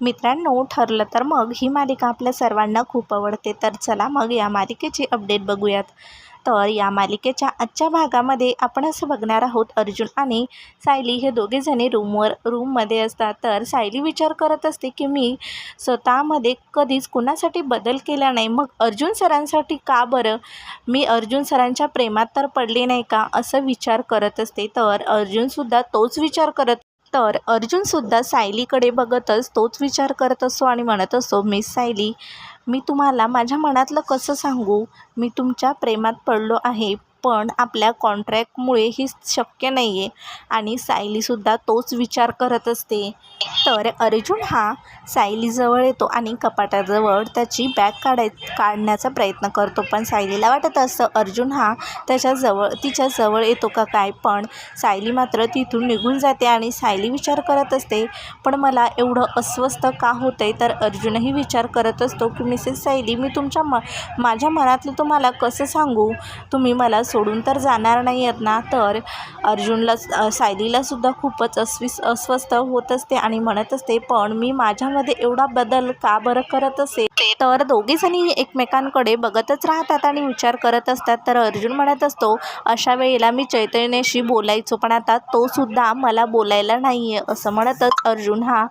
मित्रांनो ठरलं तर मग ही मालिका आपल्या सर्वांना खूप आवडते. तर चला मग या मालिकेची अपडेट बघूयात. तर या मालिकेच्या आजच्या भागामध्ये आपण असं बघणार आहोत अर्जुन आणि सायली हे दोघेजणी रूमवर रूममध्ये असतात. तर सायली विचार करत असते की मी स्वतःमध्ये कधीच कुणासाठी बदल केला नाही. मग अर्जुन सरांसाठी का बरं? मी अर्जुन सरांच्या प्रेमात तर पडले नाही का? असं विचार करत असते. तर अर्जुनसुद्धा तोच विचार करत तर अर्जुनसुद्धा सायलीकडे बघतच तोच विचार करत असतो आणि म्हणत असतो मिस सायली मी तुम्हाला माझ्या मनातलं कसं सांगू? मी तुमच्या प्रेमात पडलो आहे. पण आपल्या कॉन्ट्रॅक्टमुळे ही शक्य नाही आहे आणि सायलीसुद्धा तोच विचार करत असते. तर अर्जुन हा सायलीजवळ येतो आणि कपाटाजवळ त्याची बॅग काढाय काढण्याचा प्रयत्न करतो. पण सायलीला वाटत असतं अर्जुन हा त्याच्याजवळ तिच्याजवळ येतो का काय? पण सायली मात्र तिथून निघून जाते आणि सायली विचार करत असते पण मला एवढं अस्वस्थ का होतं आहे तर अर्जुनही विचार करत असतो की मिसेस सायली मी तुमच्या म माझ्या मनातलं तुम्हाला कसं सांगू? तुम्ही मला सोडून तर जाणार नाही आहेत ना? तर अर्जुनला सायलीलासुद्धा खूपच अस्विस अस्वस्थ होत असते आणि म्हणत असते पण मी माझ्यामध्ये एवढा बदल का बरं करत असे? तर दोघीजणी एकमेकांकडे बघतच राहतात आणि विचार करत असतात. तर अर्जुन म्हणत असतो अशा वेळेला मी चैतन्याशी बोलायचो पण आता तो सुद्धा मला बोलायला नाही आहे असं म्हणतच अर्जुन हा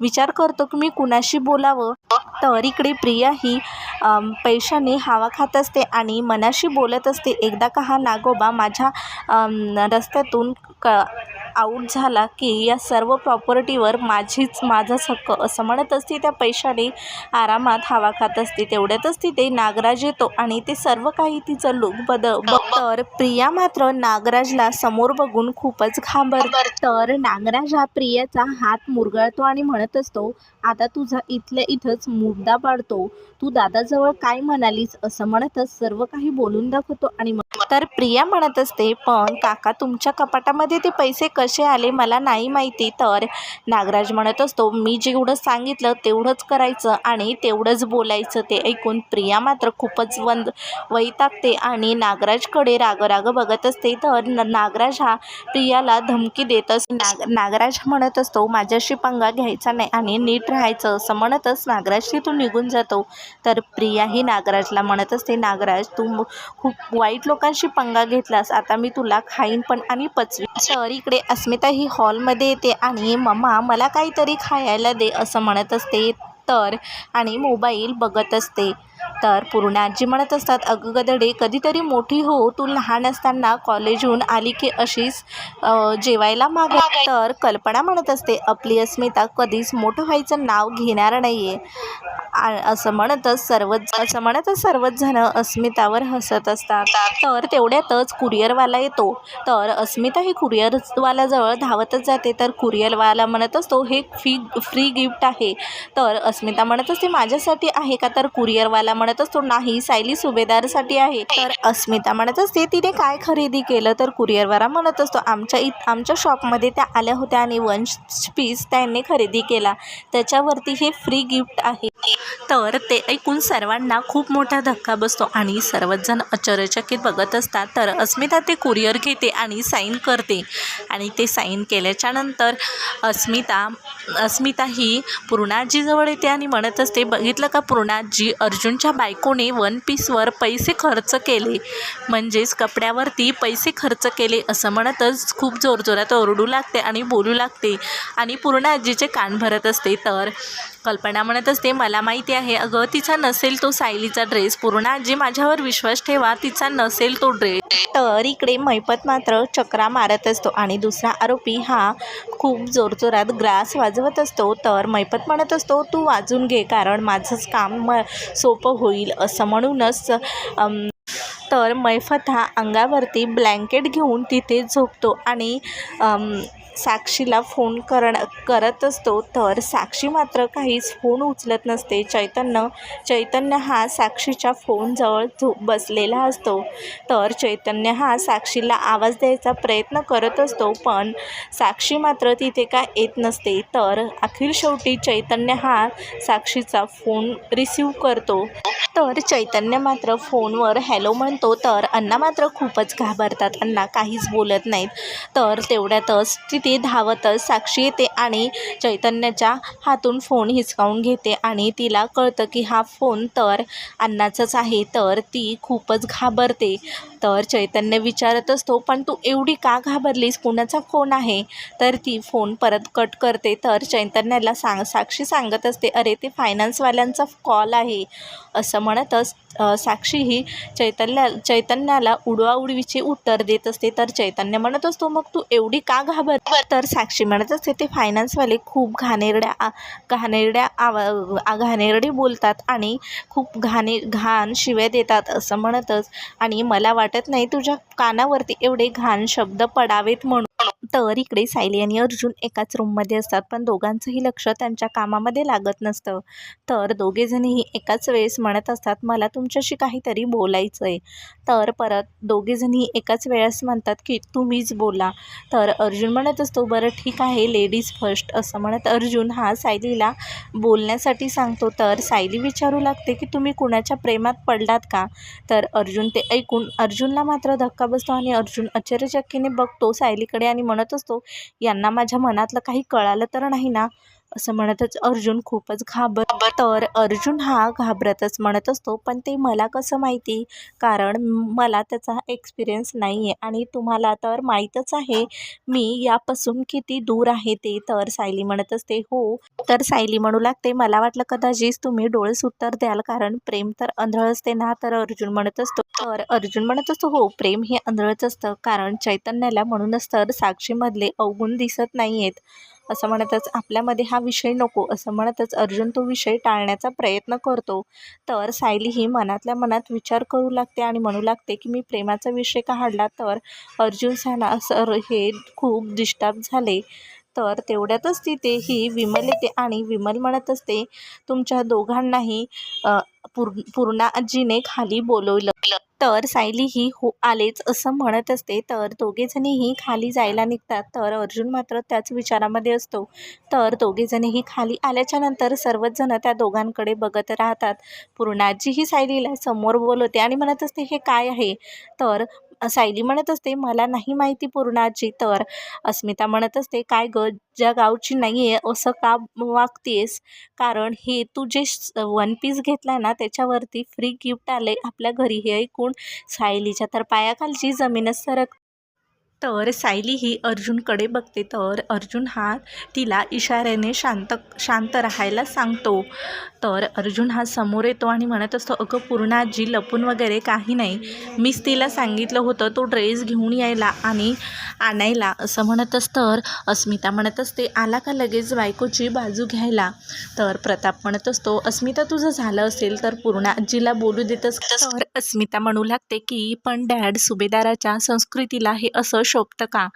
विचार करतो की मी कुणाशी बोलावं? तर इकडे प्रिया ही पैशाने हवा खात असते आणि मनाशी बोलत असते. एकदा का हा नागोबा माझ्या रस्त्यातून क आऊट झाला की या सर्व प्रॉपर्टीवर माझीच माझाच हक्क. असं म्हणत असते त्या पैशाने आरामात हवा खात असते. तेवढ्यातच तिथे नागराज येतो आणि ते सर्व काही तिचं लुक बद ब- तर प्रिया मात्र नागराजला समोर बघून खूपच घाबर तर नागराज हा प्रियाचा हात मुरगळतो आणि म्हणत असतो आता तुझा इथल्या इथंच मुद्दा पाडतो. तू दादाजवळ काय म्हणालीस? असं म्हणतच सर्व काही बोलून दाखवतो आणि तर प्रिया म्हणत असते पण काका तुमच्या कपाटामध्ये ते पैसे कसे आले मला नाही माहिती. तर नागराज म्हणत असतो मी जेवढं सांगितलं तेवढंच करायचं आणि तेवढंच बोलायचं. ते ऐकून प्रिया मात्र खूपच वंद वैतागते आणि नागराजकडे राग बघत असते. तर न- नागराज हा प्रियाला धमकी देत असतो नाग नागराज म्हणत असतो माझ्याशी पंगा घ्यायचा नाही आणि नीट राहायचं असं म्हणतच नागराज तिथून निघून जातो. तर प्रिया ही नागराजला म्हणत असते नागराज तू खूप वाईट लोकांशी पंगा घेतलास. आता मी तुला खाईन पण आणि पचवी तर इकडे अस्मिता ही हॉलमध्ये येते आणि मम्मा मला काहीतरी खायला दे असं म्हणत असते. तर आणि मोबाईल बघत असते. तर पूर्ण आजी म्हणत असतात अगं गदडे कधीतरी मोठी हो तू लहान असताना कॉलेजहून आली की अशीच जेवायला माग. तर कल्पना म्हणत असते आपली अस्मिता कधीच मोठं व्हायचं नाव घेणार नाही आहे असं म्हणतच सर्वच असं म्हणतच सर्वच जण अस्मितावर हसत असतात. तर तेवढ्यातच कुरिअरवाला येतो. तर अस्मिता ही कुरिअरवाल्याजवळ धावतच जाते. तर कुरिअरवाला म्हणत असतो हे फी फ्री गिफ्ट आहे. तर अस्मिता म्हणत असते माझ्यासाठी आहे का? तर कुरिअरवाला म्हणत असतो नाही सायली सुभेदारसाठी आहे. तर अस्मिता म्हणत असते तिने काय खरेदी केलं? तर कुरिअरवाला म्हणत असतो आमच्या इत आमच्या शॉपमध्ये त्या आल्या होत्या आणि वन पीस त्यांनी खरेदी केला. त्याच्यावरती हे फ्री गिफ्ट आहे. तर ते ऐकून सर्वांना खूप मोठा धक्का बसतो आणि सर्वच जण आश्चर्यचकित बघत असतात. तर अस्मिता ते कुरिअर घेते आणि साईन करते. आणि ते साईन केल्याच्यानंतर अस्मिता अस्मिता ही पूर्णाजीजवळ येते आणि म्हणत असते बघितलं का पूर्णाजी अर्जुनच्या बायकोने वन पीसवर पैसे खर्च केले. म्हणजेच कपड्यावरती पैसे खर्च केले. असं म्हणतच खूप जोरजोरात ओरडू लागते आणि बोलू लागते. आणि पूर्णाजीचे कान भरत असते. तर कल्पना म्हणत असते मला माहिती आहे अगं तिचा नसेल तो सायलीचा ड्रेस पूर्ण आजी माझ्यावर विश्वास ठेवा तिचा नसेल तो ड्रेस. तर इकडे मैपत मात्र चक्रा मारत असतो आणि दुसरा आरोपी हा खूप जोरजोरात ग्रास वाजवत असतो. तर मैपत म्हणत असतो तू वाजून घे कारण माझंच काम म सोपं होईल असं म्हणूनच तर मैफत हा अंगावरती ब्लँकेट घेऊन तिथे झोपतो आणि साक्षीला फोन करण करत असतो. तर साक्षी मात्र काहीच फोन उचलत नसते. चैतन्य चैतन्य हा साक्षीच्या फोनजवळ झो बसलेला असतो. तर चैतन्य हा साक्षीला आवाज द्यायचा प्रयत्न करत असतो पण साक्षी मात्र तिथे काय येत नसते. तर अखेर शेवटी चैतन्य हा साक्षीचा फोन रिसीव करतो. तर चैतन्य मात्र फोनवर हॅलो म्हणतो. तर अण्णा मात्र खूपच घाबरतात. अण्णा काहीच बोलत नाहीत. तर तेवढ्यातच तिथे ती धावतच साक्षी येते आणि चैतन्याच्या हातून फोन हिसकावून घेते आणि तिला कळतं की हा फोन तर अण्णाचाच आहे तर ती खूपच घाबरते. तर चैतन्य विचारत असतो पण तू एवढी का घाबरलीस? कुणाचा फोन आहे? तर ती फोन परत कट करते. तर चैतन्याला सांग साक्षी सांगत असते अरे ते फायनान्सवाल्यांचा कॉल आहे. असं म्हणतच साक्षी ही चैतन्या चैतन्याला उडवाउडवीचे उत्तर देत असते. तर चैतन्य म्हणत असतो मग तू एवढी का घाबर तर साक्षी म्हणत असते ते फायनान्सवाले खूप घाणेरड्या आ- घाणेरड्या आवा घाणेरडे घाणेरडी बोलतात आणि खूप घाणे घाण शिव्या देतात असं म्हणतच. आणि मला वाटत नाही तुझ्या कानावरती एवढे घाण शब्द पडावेत म्हणून. तर इकडे सायली आणि अर्जुन एकाच रूममध्ये असतात. पण दोघांचंही लक्ष त्यांच्या कामामध्ये लागत नसतं. तर दोघेजणही एकाच वेळेस म्हणत असतात मला तुमच्याशी काहीतरी बोलायचं आहे तर परत दोघेजणही एकाच वेळेस म्हणतात की तुम्हीच बोला. तर अर्जुन म्हणत असतो बरं ठीक आहे लेडीज फर्स्ट असं म्हणत अर्जुन हा सायलीला बोलण्यासाठी सांगतो. तर सायली विचारू लागते की तुम्ही कुणाच्या प्रेमात पडलात का? तर अर्जुन ते ऐकून अर्जुनला मात्र धक्का बसतो आणि अर्जुन आश्चर्यचक्कीने बघतो सायलीकडे आणि म्हणत असतो. यांना माझ्या मनातलं काही कळालं तर नाही ना? असं म्हणतच अर्जुन खूपच घाबर तर अर्जुन हा घाबरतच म्हणत असतो पण ते मला कसं माहिती? कारण मला त्याचा एक्सपिरियन्स नाही आहे आणि तुम्हाला तर माहीतच आहे मी यापासून किती दूर आहे ते तर सायली म्हणत असते. हो तर सायली म्हणू लागते मला वाटलं कदाचित तुम्ही डोळेस उत्तर द्याल कारण प्रेम तर आंधळ असते ना तर अर्जुन म्हणत असतो. तर अर्जुन म्हणत असतो हो प्रेम हे आंधळच असतं कारण चैतन्याला म्हणूनच तर साक्षीमधले अवगुण दिसत नाही आहेत असं म्हणतच आपल्यामध्ये हा विषय नको असं म्हणतच अर्जुन तो विषय टाळण्याचा प्रयत्न करतो. तर सायली ही मनातल्या मनात विचार करू लागते आणि म्हणू लागते की मी प्रेमाचा विषय काढला तर अर्जुन साना सर हे खूप डिस्टर्ब झाले. तर तेवढ्यातच तिथे ही विमल येते आणि विमल म्हणत असते तुमच्या दोघांनाही पूर्ण पूर पूर्णा आजीने खाली बोलवलं. तर सायली ही हो आलेच असं म्हणत असते. तर दोघेजणीही खाली जायला निघतात. तर अर्जुन मात्र त्याच विचारामध्ये असतो. तर दोघेजणीही खाली आल्याच्यानंतर सर्वच जण त्या दोघांकडे बघत राहतात. पूर्णाजीही सायलीला समोर बोलवते आणि म्हणत असते हे काय आहे? तर सायली म्हणत असते मला नाही माहिती पूर्णाची तर. अस्मिता म्हणत असते काय ग ज्या गावची नाही आहे असं का वागतेस? कारण हे तू जे वन पीस घेतला ना त्याच्यावरती फ्री गिफ्ट आले आपल्या घरी हे ऐकून सायलीच्या तर पायाखालची जमीनच सरक तर सायली ही अर्जुनकडे बघते. तर अर्जुन हा तिला इशाऱ्याने शांत शांत राहायला सांगतो. तर अर्जुन हा समोर येतो आणि म्हणत असतो अगं पूर्णाजी लपून वगैरे काही नाही. मीच तिला सांगितलं होतं तो ड्रेस घेऊन यायला आणि आणायला. असं म्हणतच तर अस्मिता म्हणत असते आला का लगेच बायकोची बाजू घ्यायला? तर प्रताप म्हणत असतो अस्मिता तुझं झालं असेल तर पूर्णाजीला आजीला बोलू असतं तर अस्मिता म्हणू लागते की पण डॅड सुभेदाराच्या संस्कृतीला हे असं शोभतं का?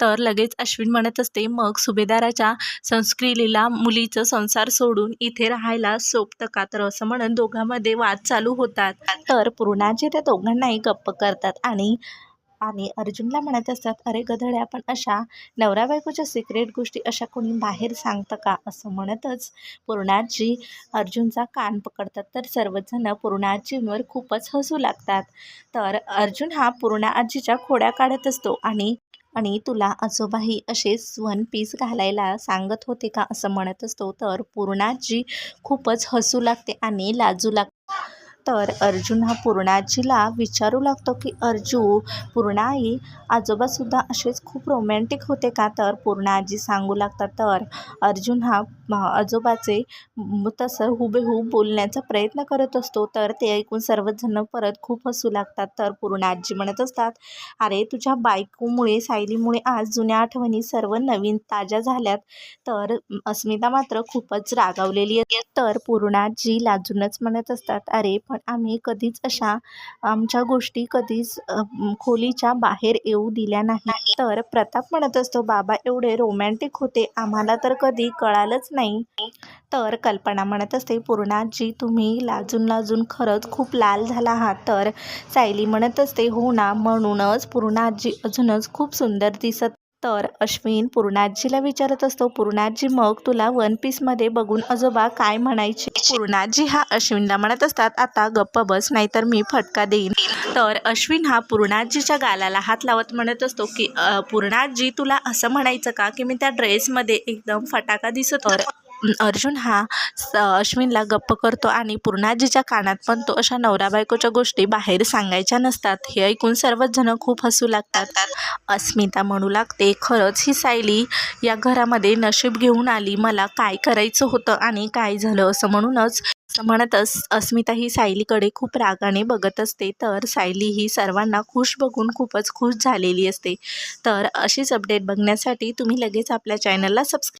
तर लगेच अश्विन म्हणत असते मग सुभेदाराच्या संस्कृतीला मुलीचं संसार सोडून इथे राहायला शोभतं का? तर असं म्हणून दोघांमध्ये वाद चालू होतात. तर पूर्णाजी त्या दोघांनाही गप्प करतात आणि आणि अर्जुनला म्हणत असतात अरे गधड्या पण अशा नवरा बायकोच्या सिक्रेट गोष्टी अशा कोणी बाहेर सांगतं का? असं म्हणतच पूर्णाजी अर्जुनचा कान पकडतात. तर सर्वजण पूर्णाजींवर खूपच हसू लागतात. तर अर्जुन हा पूर्णा आजीच्या खोड्या काढत असतो आणि आणि तुला आजोबाही असेच वन पीस घालायला सांगत होते का? असं म्हणत असतो. तर पूर्णाजी खूपच हसू लागते आणि लाजू लागते तर अर्जुन हा पूर्णाजीला विचारू लागतो की अर्जू पूर्णाई आजोबासुद्धा असेच खूप रोमॅन्टिक होते का? तर पूर्णाजी सांगू लागतात तर अर्जुन हा आजोबाचे तसं हुबेहूब बोलण्याचा प्रयत्न करत असतो. तर ते ऐकून सर्वजण परत खूप हसू लागतात. तर पूर्णाजी म्हणत असतात अरे तुझ्या बायकोमुळे सायलीमुळे आज जुन्या आठवणी सर्व नवीन ताज्या झाल्यात. तर अस्मिता मात्र खूपच रागावलेली आहे तर पूर्णाजी लाजूनच म्हणत असतात अरे पण आम्ही कधीच अशा आमच्या गोष्टी कधीच खोलीच्या बाहेर येऊ दिल्या नाही. तर प्रताप म्हणत असतो बाबा एवढे रोमॅन्टिक होते आम्हाला तर कधी कळालंच नाही. तर कल्पना म्हणत असते पूर्णाजी तुम्ही लाजून लाजून खरंच खूप लाल झाला आहात. तर सायली म्हणत असते हो ना म्हणूनच पूर्णाजी अजूनच खूप सुंदर दिसत तर अश्विन पूर्णाजीला विचारत असतो पूर्णाजी मग तुला वन पीसमध्ये बघून आजोबा काय म्हणायचे? पूर्णाजी हा अश्विनला म्हणत असतात आता गप्प बस नाहीतर मी फटका देईन. तर अश्विन हा पूर्णाजीच्या गालाला हात लावत म्हणत असतो की पूर्णाजी तुला असं म्हणायचं का की मी त्या ड्रेसमध्ये एकदम फटाका दिसतो तर अर्जुन हा स- अश्विनला गप्प करतो आणि पूर्णाजीच्या कानात पण तो अशा नवरा बायकोच्या गोष्टी बाहेर सांगायच्या नसतात. हे ऐकून सर्वच जण खूप हसू लागतात. अस्मिता म्हणू लागते खरंच ही सायली या घरामध्ये नशीब घेऊन आली. मला काय करायचं होतं आणि काय झालं? असं म्हणूनच म्हणतच अस्मिता ही सायलीकडे खूप रागाने बघत असते. तर सायली ही सर्वांना खुश बघून खूपच खुश झालेली असते. तर अशीच अपडेट बघण्यासाठी तुम्ही लगेच आपल्या चॅनलला सबस्क्राईब